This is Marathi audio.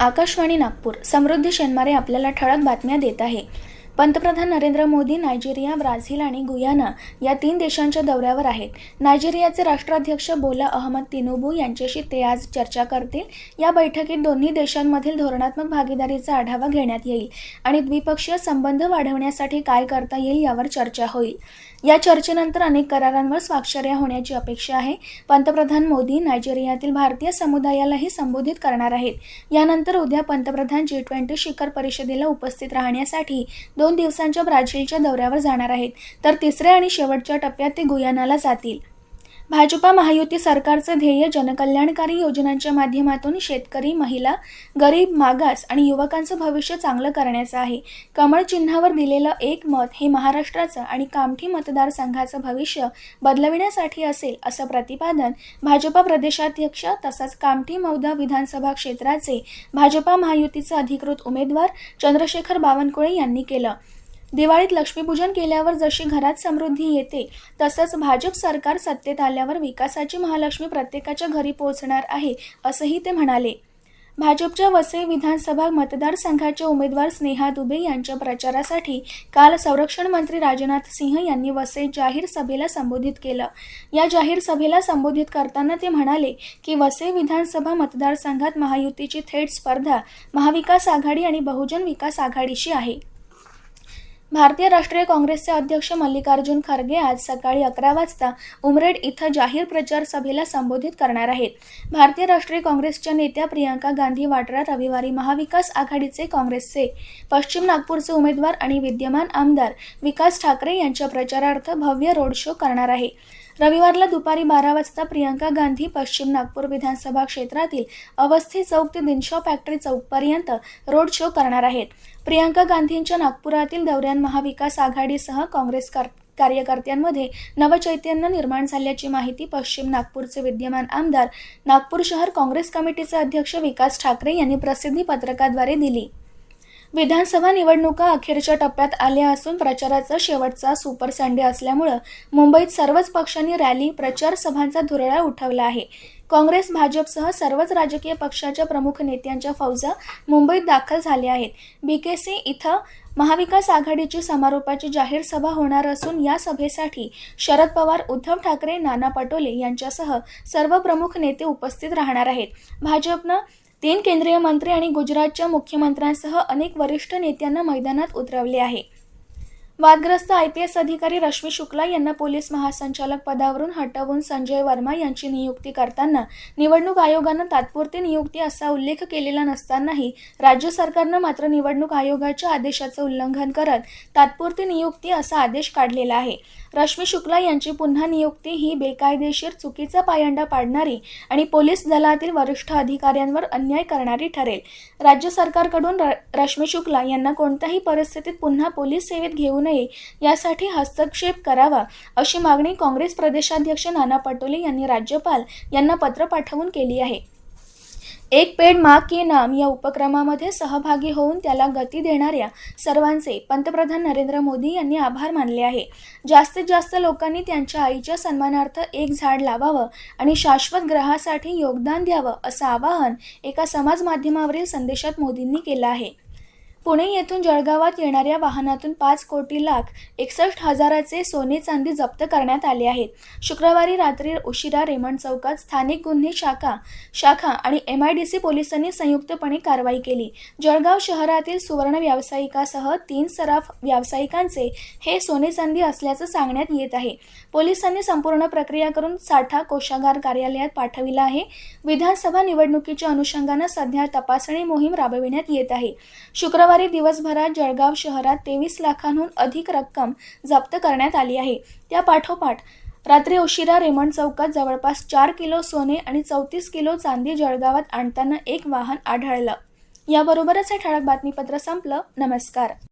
आकाशवाणी नागपूर. समृद्धी शेनमारे आपल्याला ठळक बातम्या देत आहे. पंतप्रधान नरेंद्र मोदी नायजेरिया ब्राझील आणि गुयाना या तीन देशांच्या दौऱ्यावर आहेत. नायजेरियाचे राष्ट्राध्यक्ष बोला अहमद तिनुबू यांच्याशी ते आज चर्चा करतील. या बैठकीत दोन्ही देशांमधील धोरणात्मक भागीदारीचा आढावा घेण्यात येईल आणि द्विपक्षीय संबंध वाढवण्यासाठी काय करता येईल यावर चर्चा होईल. या चर्चेनंतर अनेक करारांवर स्वाक्षऱ्या होण्याची अपेक्षा आहे. पंतप्रधान मोदी नायजेरियातील भारतीय समुदायालाही संबोधित करणार आहेत. यानंतर उद्या पंतप्रधान जी ट्वेंटी शिखर परिषदेला उपस्थित राहण्यासाठी दोन दोन दिवसांच्या ब्राझीलच्या दौऱ्यावर जाणार आहेत. तर तिसऱ्या आणि शेवटच्या टप्प्यात ते गुयानाला जातील. भाजपा महायुती सरकारचे ध्येय जनकल्याणकारी योजनांच्या माध्यमातून शेतकरी महिला गरीब मागास आणि युवकांचं भविष्य चांगलं करण्याचं आहे. कमळ चिन्हावर दिलेलं एक मत हे महाराष्ट्राचं आणि कामठी मतदारसंघाचं भविष्य बदलविण्यासाठी असेल असं प्रतिपादन भाजपा प्रदेशाध्यक्ष तसंच कामठी मौदा विधानसभा क्षेत्राचे भाजपा महायुतीचे अधिकृत उमेदवार चंद्रशेखर बावनकुळे यांनी केलं. दिवाळीत लक्ष्मीपूजन केल्यावर जशी घरात समृद्धी येते तसंच भाजप सरकार सत्तेत आल्यावर विकासाची महालक्ष्मी प्रत्येकाच्या घरी पोहोचणार आहे असंही ते म्हणाले. भाजपच्या वसई विधानसभा मतदारसंघाच्या उमेदवार स्नेहा दुबे यांच्या प्रचारासाठी काल संरक्षण मंत्री राजनाथ सिंह यांनी वसई जाहीर सभेला संबोधित केलं. या जाहीर सभेला संबोधित करताना ते म्हणाले की वसई विधानसभा मतदारसंघात महायुतीची थेट स्पर्धा महाविकास आघाडी आणि बहुजन विकास आघाडीशी आहे. भारतीय राष्ट्रीय काँग्रेसचे अध्यक्ष मल्लिकार्जुन खरगे आज सकाळी अकरा वाजता उमरेड इथं जाहीर प्रचार सभेला संबोधित करणार आहेत. भारतीय राष्ट्रीय काँग्रेसच्या नेत्या प्रियांका गांधी वाड्रा रविवारी महाविकास आघाडीचे काँग्रेसचे पश्चिम नागपूरचे उमेदवार आणि विद्यमान आमदार विकास ठाकरे यांच्या प्रचारार्थ भव्य रोड शो करणार आहे. रविवारला दुपारी बारा वाजता प्रियांका गांधी पश्चिम नागपूर विधानसभा क्षेत्रातील अवस्थी चौक ते दिनशॉ फॅक्टरी चौकपर्यंत रोड शो करणार आहेत. प्रियंका गांधींच्या नागपुरातील दौऱ्यान महाविकास आघाडीसह काँग्रेस कर कार्यकर्त्यांमध्ये नवचैतन्य निर्माण झाल्याची माहिती पश्चिम नागपूरचे विद्यमान आमदार नागपूर शहर काँग्रेस कमिटीचे अध्यक्ष विकास ठाकरे यांनी प्रसिद्धी पत्रकाद्वारे दिली. विधानसभा निवडणुका अखेरच्या टप्प्यात आल्या असून प्रचाराचा शेवटचा सुपर संडे असल्यामुळं मुंबईत सर्वच पक्षांनी रॅली प्रचार सभांचा धुरळा उठवला आहे. काँग्रेस भाजपसह सर्वच राजकीय पक्षाच्या प्रमुख नेत्यांच्या फौजा मुंबईत दाखल झाल्या आहेत. बीकेसी इथं महाविकास आघाडीची समारोपाची जाहीर सभा होणार असून या सभेसाठी शरद पवार उद्धव ठाकरे नाना पटोले यांच्यासह सर्व प्रमुख नेते उपस्थित राहणार आहेत. भाजपनं तीन केंद्रीय मंत्री आणि गुजरातच्या मुख्यमंत्र्यांसह अनेक वरिष्ठ नेत्यांना मैदानात उतरवले आहे. वादग्रस्त आय पी एस अधिकारी रश्मी शुक्ला यांना पोलीस महासंचालक पदावरून हटवून संजय वर्मा यांची नियुक्ती करताना निवडणूक आयोगानं तात्पुरती नियुक्ती असा उल्लेख केलेला नसतानाही राज्य सरकारनं मात्र निवडणूक आयोगाच्या आदेशाचं उल्लंघन करत तात्पुरती नियुक्ती असा आदेश काढलेला आहे. रश्मी शुक्ला यांची पुन्हा नियुक्ती ही बेकायदेशीर चुकीचा पायंडा पाडणारी आणि पोलीस दलातील वरिष्ठ अधिकाऱ्यांवर अन्याय करणारी ठरेल. राज्य सरकारकडून र रश्मी शुक्ला यांना कोणत्याही परिस्थितीत पुन्हा पोलीस सेवेत घेऊ नये यासाठी हस्तक्षेप करावा अशी मागणी काँग्रेस प्रदेशाध्यक्ष नाना पटोले यांनी राज्यपाल यांना पत्र पाठवून केली आहे. एक पेड मा के नाम या उपक्रमामध्ये सहभागी होऊन त्याला गती देणाऱ्या सर्वांचे पंतप्रधान नरेंद्र मोदी यांनी आभार मानले आहे. जास्तीत जास्त लोकांनी त्यांच्या आईच्या सन्मानार्थ एक झाड लावावं आणि शाश्वत ग्रहासाठी योगदान द्यावं असं आवाहन एका समाज माध्यमावरील संदेशात मोदींनी केलं आहे. पुणे येथून जळगावात येणाऱ्या वाहनातून पाच कोटी लाख एकसष्ट हजाराचे सोने चांदी जप्त करण्यात आले आहेत. शुक्रवारी रात्री उशिरा रेमंड चौकात स्थानिक गुन्हे शाखा शाखा आणि एम आय डी सी पोलिसांनी संयुक्तपणे कारवाई केली. जळगाव शहरातील सुवर्ण व्यावसायिकासह तीन सराफ व्यावसायिकांचे हे सोने चांदी असल्याचं सांगण्यात येत आहे. पोलिसांनी संपूर्ण प्रक्रिया करून साठा कोषागार कार्यालयात पाठविला आहे. विधानसभा निवडणुकीच्या अनुषंगानं सध्या तपासणी मोहीम राबविण्यात येत आहे. शुक्रवार दिवसभरात जळगाव शहरात तेवीस लाखांहून अधिक रक्कम जप्त करण्यात आली आहे. त्या पाठोपाठ रात्री उशिरा रेमंड चौकात जवळपास चार किलो सोने आणि चौतीस किलो चांदी जळगावात आणताना एक वाहन आढळलं. याबरोबरच हे ठळक बातमीपत्र संपलं. नमस्कार.